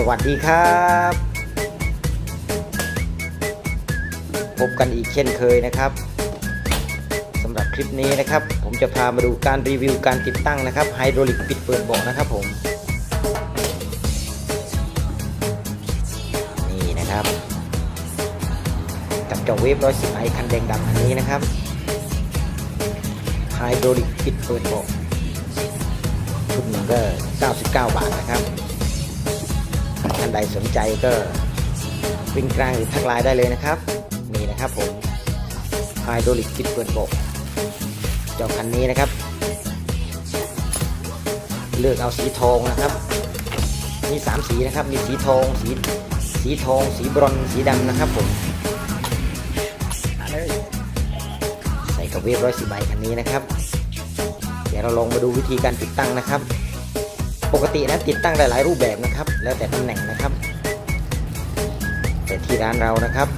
สวัสดีครับ พบกันอีกเช่นเคยนะครับสำหรับคลิปนี้นะครับ ผมจะพามาดูการรีวิวการติดตั้งนะครับไฮดรอลิกปิดเปิดเบาะนะครับผม นี่นะครับกับเจ้าเวฟร้อยสิบไอคันแดงดำคันนี้นะครับไฮดรอลิกปิดเปิดเบาะชุดหนึ่งก็ 99 บาทนะครับ ท่านใดสนใจก็วิ่งกลางหรือทักไลน์ได้เลยนะครับ นี่นะครับผมไฮดรอลิกปิดเปิดเบาะเจ้าคันนี้นะครับ เลือกเอาสีทองนะครับ มีสามสีนะครับ มีสีทอง สีสีทอง สีบรอนซ์สีดำนะครับผมใส่กับเวฟร้อยสิบใบคันนี้นะครับ เดี๋ยวเราลองมาดูวิธีการติดตั้งนะครับ ปกตินะติดตั้งหลายรูปแบบนะครับ แล้วแต่ตำแหน่งนะครับ แต่ที่ร้านเรานะครับ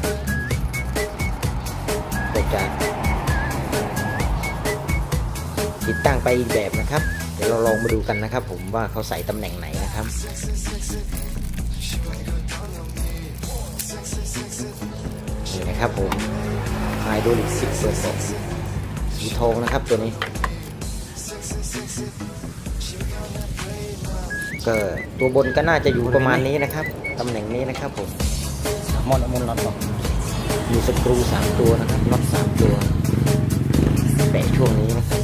ก็จะติดตั้งไปอีกแบบนะครับ เดี๋ยวเราลองมาดูกันนะครับ ผมว่าเขาใส่ตำแหน่งไหนนะครับนี่นะครับผมไฮโดรลิกสิบเปอร์เซ็นต์สีทองนะครับตัวนี้ ก็ตัวบนก็น่าจะอยู่ประมาณนี้นะครับตำแหน่งนี้นะครับผมมอนมอนน็อตบอกมีสกรูสามตัวนะครับน็อตสามตัวแปะช่วงนี้นะครับ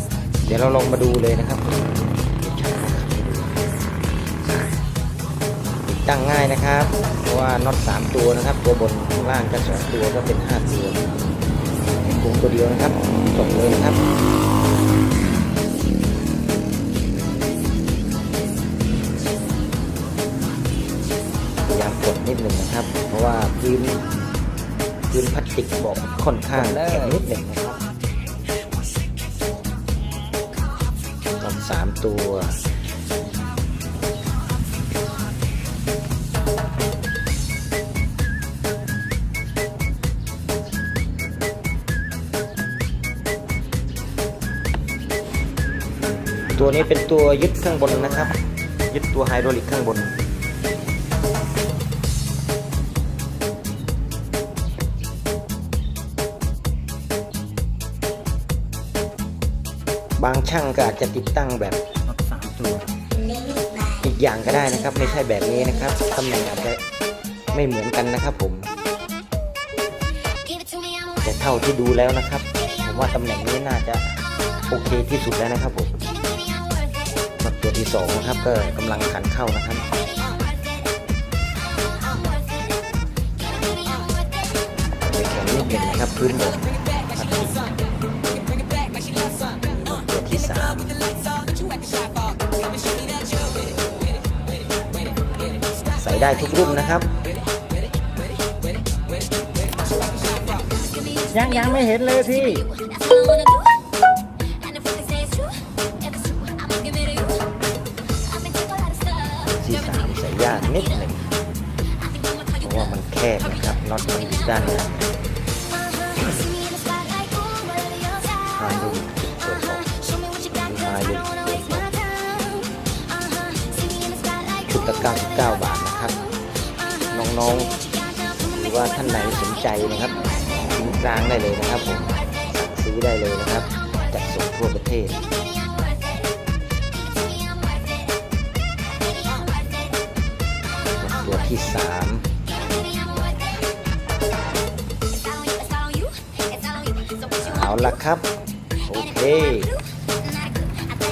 เดี๋ยวเราลองมาดูเลยนะครับเดี๋ยวช่างมาขัดให้ดูอะติดตั้งง่ายนะครับ เพราะว่าน็อตสามตัวนะครับ ตัวบนข้างล่างก็สองตัวก็เป็นห้าตัวกลุ่มตัวเดียวนะครับจบเลยนะครับ ดนิดหนึ่งนะครับ เพราะว่าพื้นพื้นพลาสติกบอกค่อนข้างแข็งนิดหนึ่งนะครับกับสามตัวตัวนี้เป็นตัวยึดข้างบนนะครับ ยึดตัวไฮดรอลิกข้างบน จจะติดตั้งแบบน็อตสามตัวอีกอย่างก็ได้นะครับ ไม่ใช่แบบนี้นะครับตำแหน่งอาจจะไม่เหมือนกันนะครับ ผมแต่เท่าที่ดูแล้วนะครับ ผมว่าตำแหน่งนี้น่าจะโอเคที่สุดแล้วนะครับผมมาตัวที่สองนะครับก็กำลังขันเข้านะครับไปแข็งนิดหนึ่งนะครับพื้นบน ใส่ได้ทุกรุ่นนะครับ ยังยังไม่เห็นเลยพี่ที่สามใส่ยากนิดหนึ่งเพราะว่ามันแคบนะครับน็อตมันอยู่ด้านหน้าหาดู ละ99 บาทนะครับ น้องๆ หรือว่าท่านไหนสนใจนะครับทิ้งกลางได้เลยนะครับผมซื้อได้เลยนะครับจัดส่งทั่วประเทศตัวที่สามเอาละครับ โอเค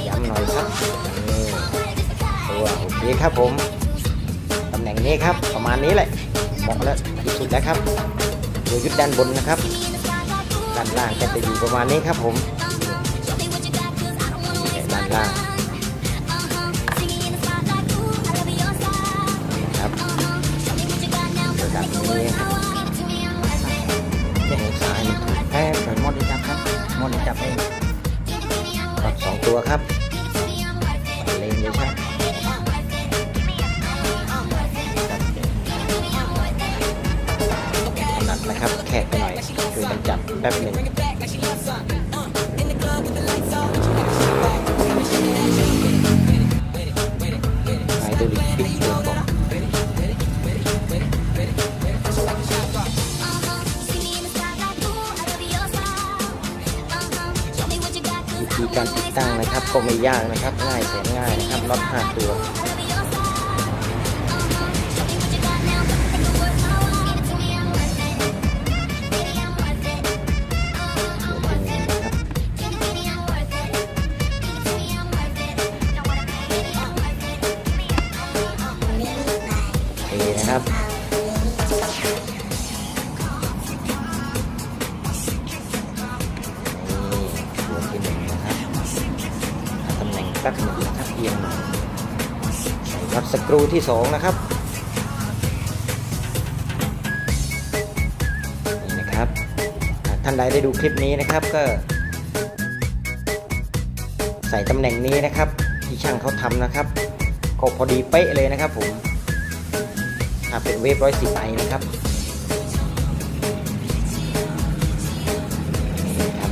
ย้ำหน่อยครับตัว ดีครับผมตำแหน่งนี้ครับประมาณนี้แหละเหมาะแล้วที่สุดแล้วครับตัวยึดด้านบนนะครับด้านล่างก็จะอยู่ประมาณนี้ครับผมด้านล่าง ป๊บนึงกวิธีการติดตั้งนะครับก็ไม่ยากนะครับ ง่ายแสนง่ายนะครับล็อตห้าตัว ส่น็อตสกรูที่สองนะครับนี่นะครับท่านใดได้ดูคลิปนี้นะครับก็ ใส่ตำแหน่งนี้นะครับ ที่ช่างเขาทำนะครับก็พอดีเป๊ะเลยนะครับผมถ้าเป็นเวฟร้อยสิบไอนะครับครับ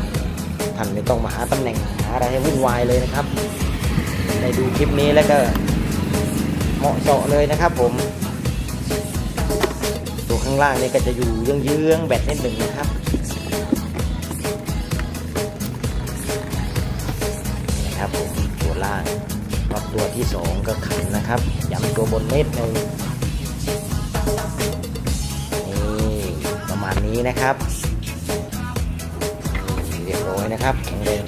ท่านไม่ต้องมาหาตำแหน่งหาอะไรให้วุ่นวายเลยนะครับได้ดูคลิปนี้แล้วก็ เหมาะเจาะเลยนะครับผม ตัวข้างล่างนี่ก็จะอยู่เยื้องๆแบตนิดหนึ่งนะครับนะครับผมตัวล่างรอบตัวที่สองก็ขันนะครับย้ำตัวบนเม็ดหนึ่งนี่ประมาณนี้นะครับเรียบร้อยนะครับแข็งแรง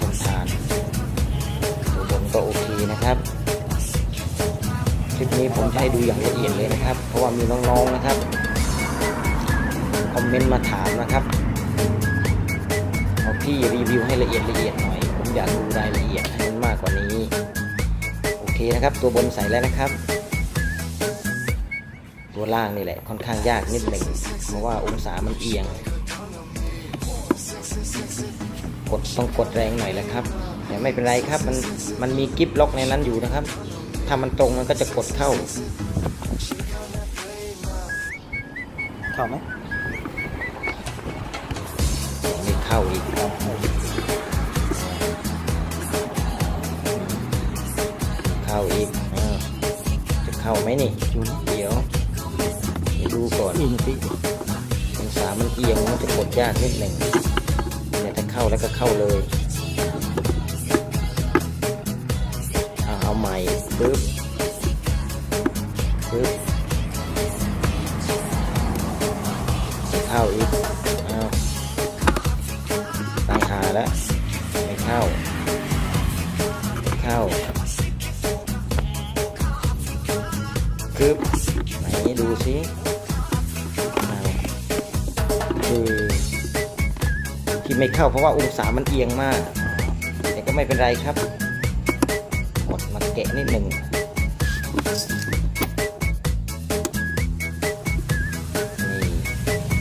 นี้ผมจะให้ดูอย่างละเอียดเลยนะครับ เพราะว่ามีน้องๆนะครับคอมเมนต์มาถามนะครับเอพี่รีวิวให้ละเอียดละเอียดหน่อย ผมอยากดูรายละเอียดให้มันมากกว่านี้ โอเคนะครับ ตัวบนใส่แล้วนะครับ ตัวล่างนี่แหละค่อนข้างยากนิดหนึ่งเพราะว่าองศามันเอียง กดต้องกดแรงหน่อยแหละครับแต่ไม่เป็นไรครับมันมันมีกิฟล็อกในนั้นอยู่นะครับ ถ้ามันตรงมันก็จะกดเข้า เข้าไหมไม่เข้าอีกเข้าอีกเออจะเข้าไหมนี่จูนเดี๋ยวเดี๋ยวดูก่อนอีกทีองศามันเอียงมันจะกดยากนิดหนึ่งเนี่ยถ้าเข้าแล้วก็เข้าเลย ม่ปึ๊บปึ๊บเข้าอีกเอาตั้งขาแล้วไม่เข้าไม่เข้าปึ๊บไหนดูสิเอาคือที่ไม่เข้าเพราะว่าองศามันเอียงมาก แต่ก็ไม่เป็นไรครับ แกะนิดหนึ่งนี่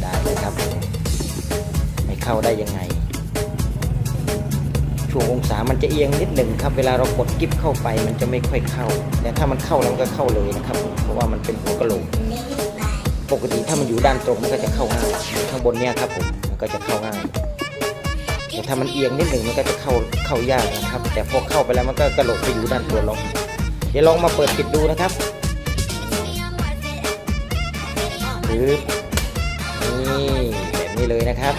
ได้เลยครับ ไม่เข้าได้ยังไง ช่วงองศามันจะเอียงนิดหนึ่งครับ เวลาเรากดกิ๊บเข้าไปมันจะไม่ค่อยเข้า แต่ถ้ามันเข้าแล้วก็เข้าเลยนะครับ เพราะว่ามันเป็นหัวกระโหลก ปกติถ้ามันอยู่ด้านตรงมันก็จะเข้าง่าย ข้างบนเนี่ยครับผม มันก็จะเข้าง่าย ถ้ามันเอียงนิดหนึ่งมันก็จะเข้าเข้ายากนะครับ แต่พอเข้าไปแล้วมันก็กระโดดไปอยู่ด้านตัวล็อกเดี๋ยวลองมาเปิดปิดดูนะครับปึ๊บนี่แบบนี้เลยนะครับ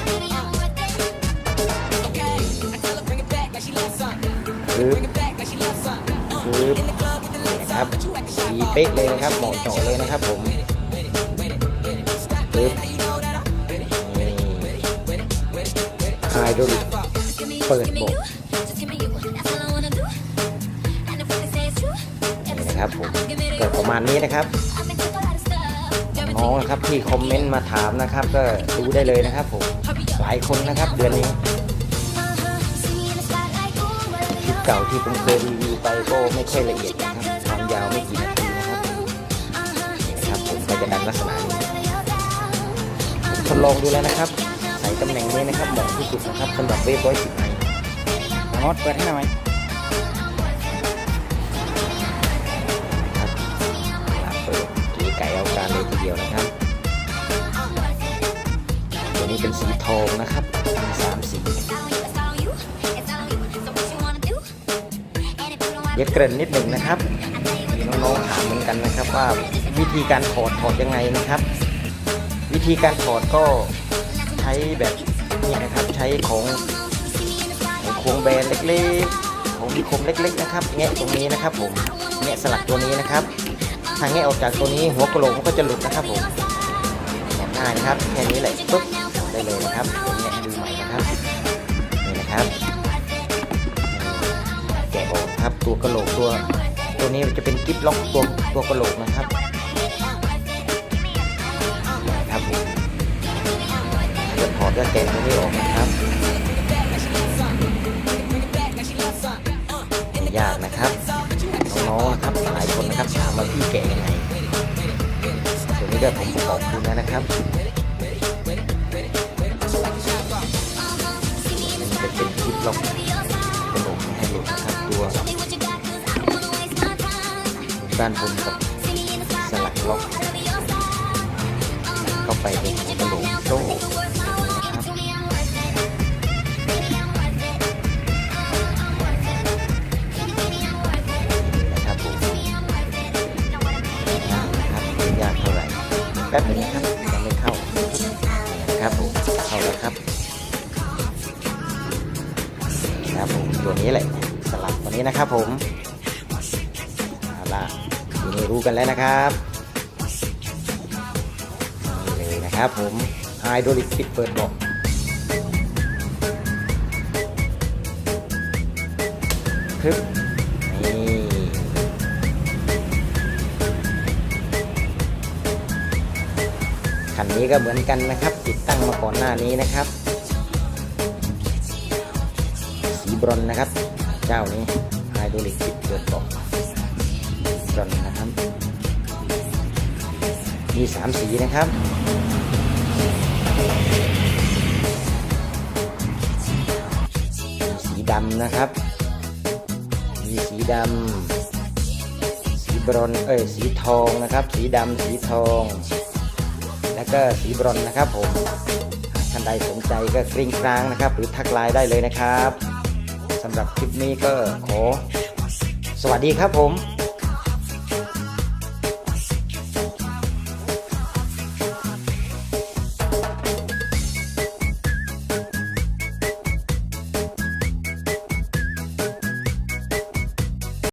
ปึ๊บปึ๊บนี่นะครับดีเป๊ะเลยนะครับเหมาะเจาะเลยนะครับผมปึ๊บนี่ ไฮดรอลิกเปิดโบกนี่นะครับผมเกิดประมาณนี้นะครับน้องนะครับที่คอมเมนต์มาถามนะครับ ก็ดูได้เลยนะครับผมหลายคนนะครับเดือนนี้คลิปเก่าที่ผมเคยรีวิวไปก็ไม่ค่อยละเอียดนะครับความยาวไม่กี่นาทีนะครับนี่นะครับผมก็จะดังลักษณะนี้ทดลองดูแล้วนะครับ ส่ตำแหน่งนี้นะครับเหมาะที่สุดนะครับสำหรับเวฟร้อยสิบไอมดเปิดให้หน่อยครับเปิดกีไก่เอาการเลยทีเดียวนะครับ ตัวนี้เป็นสีทองนะครับมีสามสีเย็ดเกริ่นนิดหนึ่งนะครับมีน้องๆถามเหมือนกันนะครับว่าวิธีการถอดถอดยังไงนะครับ วิธีการถอดก็ใช้แบบนี้นะครับใช้ของของควงแบนเล็กๆ ของมีคมเล็กๆนะครับแงะตรงนี้นะครับผมแงะสลักตัวนี้นะครับถ้าแงะออกจากตัวนี้หัวกระโหลกมันก็จะหลุดนะครับผมแงะง่ายนะครับแค่นี้แหละปุ๊บได้เลยนะครับตัวนี้ดูใหม่นะครับนี่นะครับแกะออกครับตัวกระโหลกตัว ตัวนี้จะเป็นกิ๊บล็อกตัวตัวกระโหลกนะครับ จะถอดจะแกะตัวนี้ออกนะครับยากนะครับน้องๆครับหลายคนนะครับถามว่าพี่แกะยังไงตัวนี้ก็ผมประกอบคุณแล้วนะครับจะเป็นคลิปล็อกกระโหลกไม่ให้หลุดนะครับตัวด้านบนกับสลักล็อกเข้าไปในกระโหลกโซ่ ป๊บหนึงนะครับยังไม่เข้านะครับผมเข้าแล้วครับครับผมตัวนี้แหละสลักตัวนี้นะครับผมเอาล่ะทีนี้รู้กันแล้วนะครับนี่เลยนะครับผมไฮโดรลิกปิดเปิดบอกครึบนี่ นี้ก็เหมือนกันนะครับ ติดตั้งมาก่อนหน้านี้นะครับ สีบรอนนะครับ เจ้านี้ไฮดรอลิกติดเปิดเบาะบรอนนะครับ มีสามสีนะครับสีดำนะครับ มีสีดำสีบรอนเอ้ยสีทองนะครับ สีดำสีทอง แล้วก็สีบรอนนะครับผมท่านใดสนใจก็กริ้งกลางนะครับ หรือทักไลน์ได้เลยนะครับสำหรับคลิปนี้ก็ขอสวัสดีครับผม